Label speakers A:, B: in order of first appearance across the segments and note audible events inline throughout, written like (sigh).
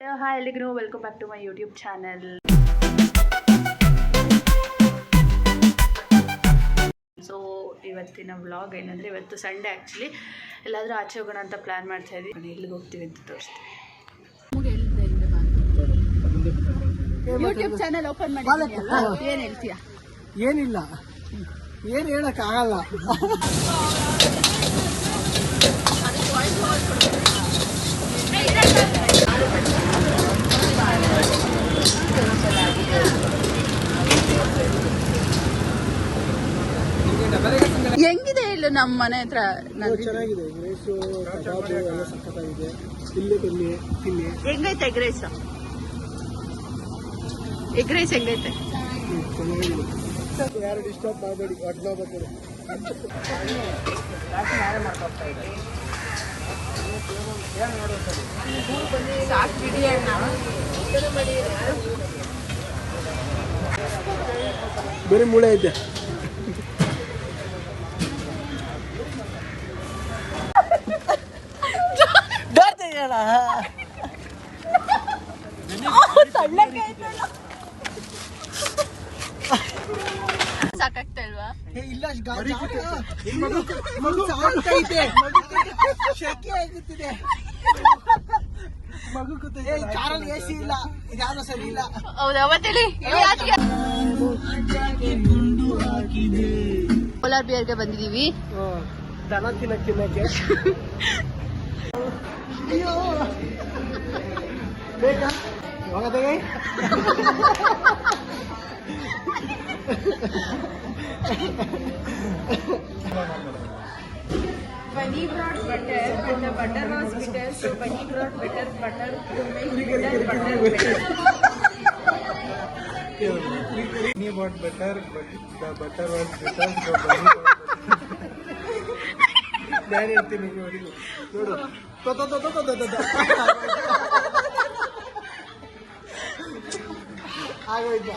A: Hi ಎಲ್ಲಿಗೂ welcome back to my YouTube channel so ಇವತ್ತಿನ vlog ಏನಂದ್ರೆ ಇವತ್ತು ಸಂಡೇ ಆ್ಯಕ್ಚುಲಿ ಎಲ್ಲಾದರೂ ಆಚೆ ಹೋಗೋಣ ಅಂತ ಪ್ಲ್ಯಾನ್ ಮಾಡ್ತಾ ಇದ್ದೀವಿ ಎಲ್ಲಿಗೆ ಹೋಗ್ತೀವಿ ಅಂತ ತೋರಿಸ್ತೀವಿ ಯೂಟ್ಯೂಬ್ ಚಾನಲ್ ಓಪನ್ ಮಾಡಿ ಏನು ಹೇಳ್ತೀಯಾ?
B: ಏನಿಲ್ಲ. ಏನು ಹೇಳಕ್ ಆಗಲ್ಲ
A: ಹೆಂಗಿದೆ ಹೇಳು ನಮ್ಮ ಮನೆ ಹತ್ರ
B: ಚೆನ್ನಾಗಿದೆ. ರೈಸು ಕಬಾಬು ಎಲ್ಲ ಸಖತ್ತಾಗಿದೆ. ಇಲ್ಲಿ ಬನ್ನಿ ತಿನ್ನಿ
A: ಹೆಂಗೈತೆ ಎಗ್ ರೈಸ್ ಎಗ್ ರೈಸ್ ಹೆಂಗೈತೆ?
B: ಚೆನ್ನಾಗಿದೆ. ಯಾರು ಡಿಸ್ಟರ್ಬ್ ಮಾಡಬೇಡಿ ಬರೀ ಮೂಳೆ ಐತೆ. (laughs)
A: ಸಾಕಾಗ್ತಾ ಇಲ್ವಾ?
B: ಏ, ಇಲ್ಲ. ಶೆಕೆ ಆಗುತ್ತಿದೆ ಮಗು ಕೂತೈತೆ ಕಾರಲ್ಲಿ ಎ ಸಿ ಇಲ್ಲ. ಇದ್ಯಾವುದೋ ಸರಿ ಇಲ್ಲ.
A: ಹೌದಾ? ಅವತ್ತೇಳಿ ಕೋಲಾರ್ ಬಿಯರ್ಗೆ ಬಂದಿದೀವಿ.
B: ದನ ತಿನ್ನಕ್ ತಿನ್ನಕ್ಕೆ ಅಯ್ಯೋ ಬೇಕಾ ಹೋಗದೆ
C: Bunny brought butter, but the butter was bitter, so Bunny brought better butter to make better butter better.
B: Bunny bought butter, but the butter was bitter, so bunny bought ನಾನು ಹೇಳ್ತೀನಿ ನೋಡಿ ನೋಡು ಆಗೋಯ್ತು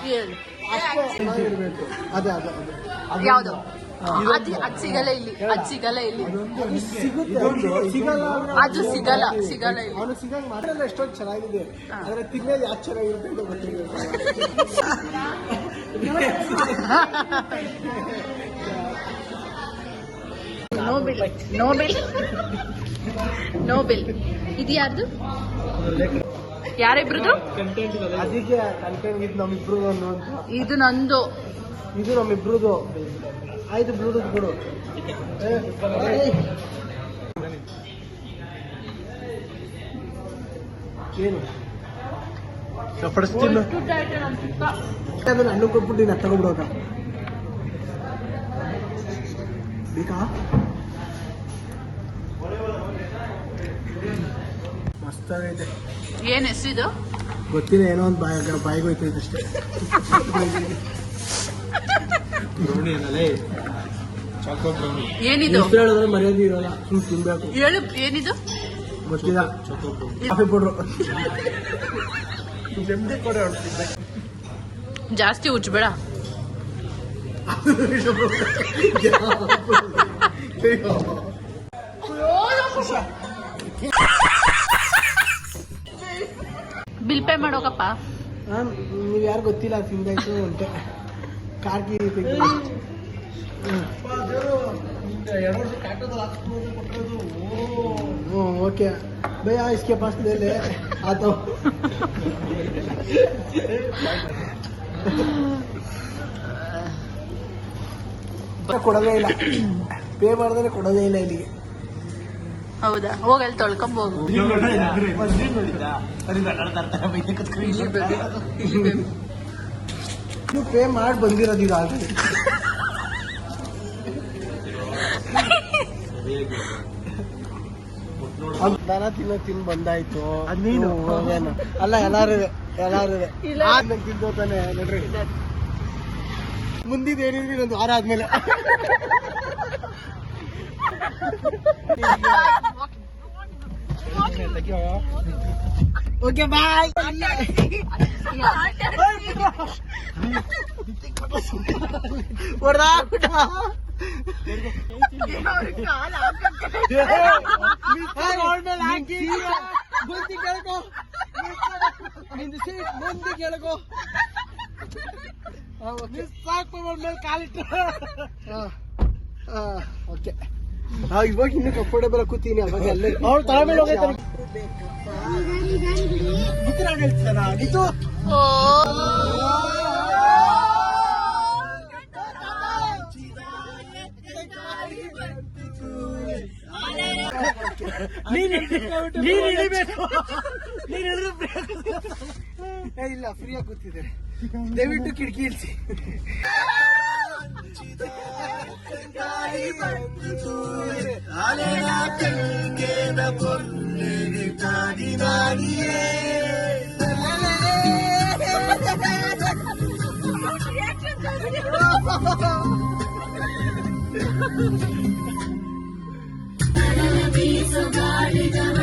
B: ಅಷ್ಟೇ ಚೆನ್ನಾಗಿರ್ಬೇಕು ಅದೇ ಅದೇ ಅದೇ ಅದು
A: ಸಿಗಲ್ಲ ಇಲ್ಲಿ ಅದು ಸಿಗಲ್ಲ ಇಲ್ಲಿ.
B: ಅದು ಸಿಗುತ್ತೆ ಸಿಗಲ್ಲ
A: ಅದು ಸಿಗಲ್ಲ ಸಿಗಲ್ಲ ಇಲ್ಲಿ.
B: ಅವನು ಸಿಗಂಗ್ ಮಾತ್ರ ಎಷ್ಟೊಂದು ಚೆನ್ನಾಗಿದೆ ಆದ್ರೆ ತಿನ್ನೋದು ಯಾಕೆ ಚೆನ್ನಾಗಿರುತ್ತೆ ಅಂತ ಗೊತ್ತಿಲ್ಲ
A: no bill no no bill ಇದು ಯಾರ್ದು? ಯಾರಿಬ್ರದು?
B: ಅದಕ್ಕೆ ಕಂಟೆಂಟ್ ಇದು ನಮ್ಮಿಬ್ರು ಅಂತ
A: ಇದು ನಂದು.
B: ಇದು ನಮ್ಮಿಬ್ರದು. ಆಯ್ತು ಬ್ಲೂಟೂತ್ ಕೊಡು. ಏನು? ಅದನ್ನ ಹಣ್ಣು ಕೊಟ್ಬಿಟ್ಟು ನಾ ತಗೊಂಡ್ಬಿಡೋಕ ಬೇಕಾ? ಮಸ್ತಾಗೈತೆ
A: ಏನ್ ಇದು?
B: ಗೊತ್ತಿಲ್ಲ ಏನೋ ಒಂದು ಬಾಯ್ ಬಾಯಿಗೆ ಹೋಯ್ತೈತೆ ಅಷ್ಟೇ.
A: ಏನಿದು?
B: ಹೇಳಿದ್ರೆ ಮರ್ಯಾದೆ ಇರಲ್ಲ ಸುಮ್ಮನೆ ತಿನ್ಬೇಕು.
A: ಹೇಳು ಏನಿದು?
B: ಗೊತ್ತಿಲ್ಲ. ಕಾಫಿ ಪೌಡ್ರು ನೆಮ್ಮದಿ ಕೊಡ
A: ಜಾಸ್ತಿ ಉಜ್ಬೇಡ (laughs) ಬಿಲ್ ಪೇ ಮಾಡೋಕಪ್ಪ.
B: ಮ್ಯಾಮ್ ನೀವು ಯಾರು ಗೊತ್ತಿಲ್ಲ ಸಿಮ್ ಬ್ಯಾಂಕು ಅಂತ. ಕಾರ್ಕಿ ಓಕೆ. ಭಯ ಇಸ್ಕೆ ಪಾಸ್ದಲ್ಲಿ ಆತ. ಕೊಡೋದೇ ಇಲ್ಲ. ಪೇ ಮಾಡಿದ್ರೆ ಕೊಡೋದೇ ಇಲ್ಲ ಇಲ್ಲಿಗೆ.
A: ಹೌದಾ? ಹೋಗಿ ಅಲ್ಲಿ ತೊಳ್ಕೊಂಬೋಗು
B: ನೀವು ಪೇ ಮಾಡಿ ಬಂದಿರೋದು ಇದು ಆಲ್ರೆಡಿ. ದನ ತಿನ್ನೋ ತಿನ್ ಬಂದಾಯ್ತು. ನೀನು? ಅಲ್ಲ ಎಲ್ಲಾರು ಎಲ್ಲಾರು ತಿಂದು ತಾನೆ ನೋಡ್ರಿ. ಮುಂದಿದ್ ಏನಿದ್ರಿ ಇನ್ನೊಂದು ವಾರ ಆದ್ಮೇಲೆ. ಓಕೆ ಬಾಯ್ ಹೊಡೆದ ಹಾಕಿ ಬುದ್ಧಿ ಕೇಳ್ಕೊ ನಿಂದು ಸೀಟ್ ಮುಂದೆ ಕೆಳಗೋ ಸಾಕು ಮೇಲೆ ಕಾಲಿಟ್ಟು ಓಕೆ ಇವಾಗ ಇನ್ನು ಕಂಫರ್ಟೇಬಲ್ ಕೂತೀನಿ ಅವಾಗ ಅಲ್ಲೇ (laughs) ಅವ್ಳು ತಲೆ ಮೇಲೆ ಹೋಗೈತೆ. ಹೇಳ್ತಿದ್ದಾನ ನೀನ್ ನೀನ್ ನೀನ್ ಇಲ್ಲ ಫ್ರೀಯಾಗಿ ಕೂತಿದ್ದಾರೆ. ದಯವಿಟ್ಟು ಕಿಟಕಿ ಇಳಿಸಿ. (laughs) I'm gonna be so glad you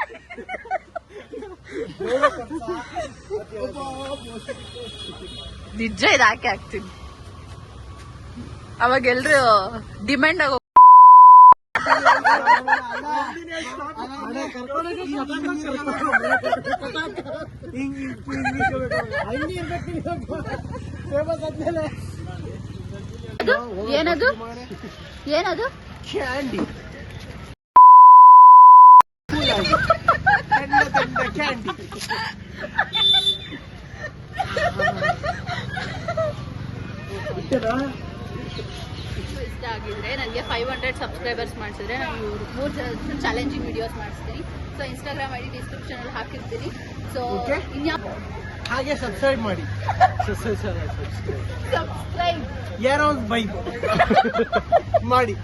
A: ನಿಜ ಇದು ಹಾಕಿ ಹಾಕ್ತೀನಿ. ಅವಾಗ ಎಲ್ರು ಡಿಮ್ಯಾಂಡ್ ಆಗೋ ಏನದು? ಏನದು?
B: ಕ್ಯಾಂಡಿ ಕ್ಯಾಂಡಿ
A: ಇಷ್ಟ ಆಗಿದ್ರೆ ನನಗೆ ಫೈವ್ ಹಂಡ್ರೆಡ್ ಸಬ್ಸ್ಕ್ರೈಬರ್ಸ್ ಮಾಡಿಸಿದ್ರೆ ನಾನು ಇವ್ರು ಮೂರು ಜನ ಚಾಲೆಂಜಿಂಗ್ ವಿಡಿಯೋಸ್ ಮಾಡಿಸ್ತೀನಿ. ಸೊ ಇನ್ಸ್ಟಾಗ್ರಾಮ್ ಐ ಡಿ ಡಿಸ್ಕ್ರಿಪ್ಷನಲ್ಲಿ ಹಾಕಿರ್ತೀನಿ. ಸೊ. ಇನ್ಯಾವ
B: ಹಾಗೆ ಸಬ್ಸ್ಕ್ರೈಬ್ ಮಾಡಿ.
A: ಸಬ್ಸ್ಕ್ರೈಬ್
B: ಯಾರೋ ಒಂದು ಬೈ. ಮಾಡಿ.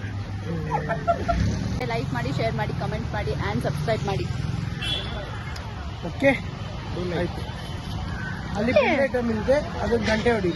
A: ಲೈಕ್ ಮಾಡಿ ಶೇರ್ ಮಾಡಿ ಕಮೆಂಟ್ ಮಾಡಿ ಆ್ಯಂಡ್ ಸಬ್ಸ್ಕ್ರೈಬ್ ಮಾಡಿ.
B: ಓಕೆ? ಆಯಿತು. ಅಲ್ಲಿ ಐಟಮ್ ಇದೆ ಅದೊಂದು ಗಂಟೆ ಹೊಡಿ